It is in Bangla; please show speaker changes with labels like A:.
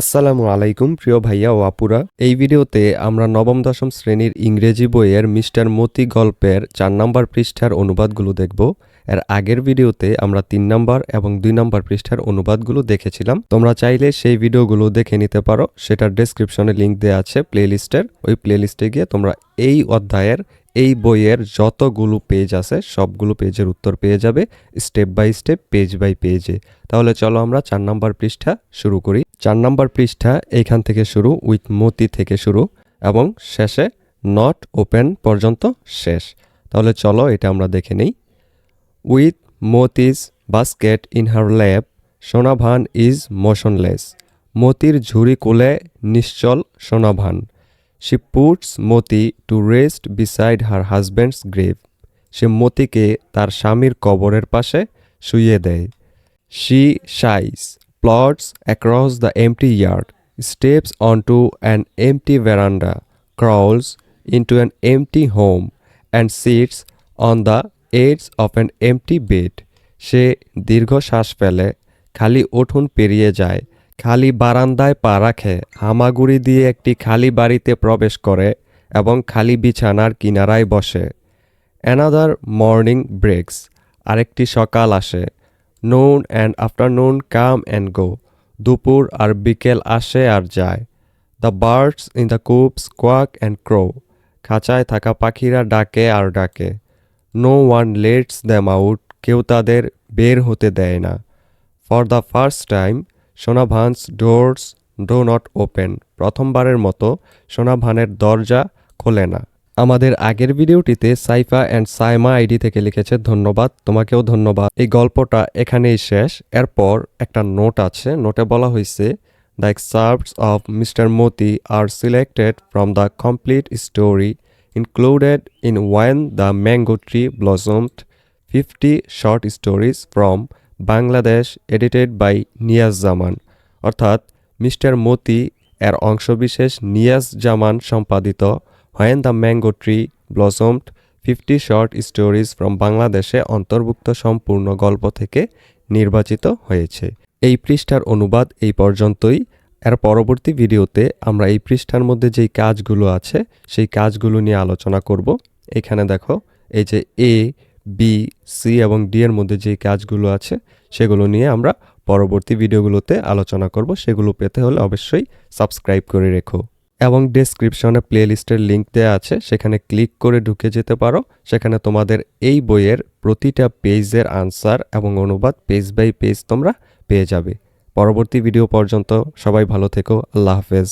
A: আসসালামু আলাইকুম, প্রিয় ভাইয়া ও আপুরা। এই ভিডিওতে আমরা নবম, দশম শ্রেণির ইংরেজি বইয়ের মিস্টার মতি গল্পের চার নম্বর পৃষ্ঠার অনুবাদগুলো দেখব। এর আগের ভিডিওতে আমরা তিন নম্বর এবং দুই নম্বর পৃষ্ঠার অনুবাদগুলো দেখেছিলাম। তোমরা চাইলে সেই ভিডিওগুলো দেখে নিতে পারো। সেটার ডেসক্রিপশনে লিংক দেওয়া আছে প্লেলিস্টের ওই প্লেলিস্টে গিয়ে তোমরা এই অধ্যায়ের এই বইয়ের যতগুলো পেজ আছে, সবগুলো পেজের উত্তর পেয়ে যাবে step by step page by পেজে তাহলে চলো আমরা চার নম্বর পৃষ্ঠা শুরু করি। চার নম্বর পৃষ্ঠা এইখান থেকে শুরু উইথ মতি থেকে শুরু, এবং শেষে নট ওপেন পর্যন্ত শেষ। তাহলে চলো এটা আমরা দেখে নিই। With Moti's basket in her lap Sonavan is motionless মতির ঝুড়ি কোলে নিশ্চল Sonavan. She puts Moti to rest beside her husband's grave সে মতিকে তার স্বামীর কবরের পাশে শুয়ে দেয়। She sighs plods across the empty yard steps on to an empty veranda crawls into an empty home and sits on the edges of an empty bed সে দীর্ঘ শ্বাস ফেলে, খালি উঠুন পেরিয়ে যায়। খালি বারান্দায় পা রাখে, হামাগুড়ি দিয়ে একটি খালি বাড়িতে প্রবেশ করে এবং খালি বিছানার কিনারায় বসে। অ্যানাদার মর্নিং ব্রেকস আরেকটি সকাল আসে। Noon and afternoon come and go দুপুর আর বিকেল আসে আর যায়। The birds in the coops quack and crow খাঁচায় থাকা পাখিরা ডাকে আর ডাকে। No one lets them out কেউ তাদের বের হতে দেয় না। For the first time Sonavan's doors do not open. প্রথমবারের মতো সোনাভানের দরজা খোলে না। আমাদের আগের ভিডিওটিতে সাইফা অ্যান্ড সাইমা আইডি থেকে লিখেছে, ধন্যবাদ, তোমাকেও ধন্যবাদ। এই গল্পটা এখানেই শেষ। এরপর একটা নোট আছে। নোটে বলা হয়েছে the excerpts of mister Moti are selected from the complete story included in when the mango tree blossomed fifty short stories from Bangladesh edited by Niaz Zaman অর্থাৎ মিস্টার মতি এর অংশবিশেষ নিয়াজ জামান সম্পাদিত when the mango tree blossomed fifty short stories from বাংলাদেশে অন্তর্ভুক্ত সম্পূর্ণ গল্প থেকে নির্বাচিত হয়েছে। এই পৃষ্ঠার অনুবাদ এই পর্যন্তই। এর পরবর্তী ভিডিওতে আমরা এই পৃষ্ঠার মধ্যে যেই কাজগুলো আছে, সেই কাজগুলো নিয়ে আলোচনা করব। এখানে দেখো, এই যে এ বি সি এবং ডি এর মধ্যে যেই কাজগুলো আছে, সেগুলো নিয়ে আমরা পরবর্তী ভিডিওগুলোতে আলোচনা করব। সেগুলো পেতে হলে অবশ্যই সাবস্ক্রাইব করে রেখো। এবং ডেসক্রিপশনে প্লেলিস্টের লিঙ্ক দেওয়া আছে, সেখানে ক্লিক করে ঢুকে যেতে পারো। সেখানে তোমাদের এই বইয়ের প্রতিটা পেজের আনসার এবং অনুবাদ পেজ বাই পেজ তোমরা পেয়ে যাবে। পরবর্তী ভিডিও পর্যন্ত সবাই ভালো থেকো। আল্লাহ হাফেজ।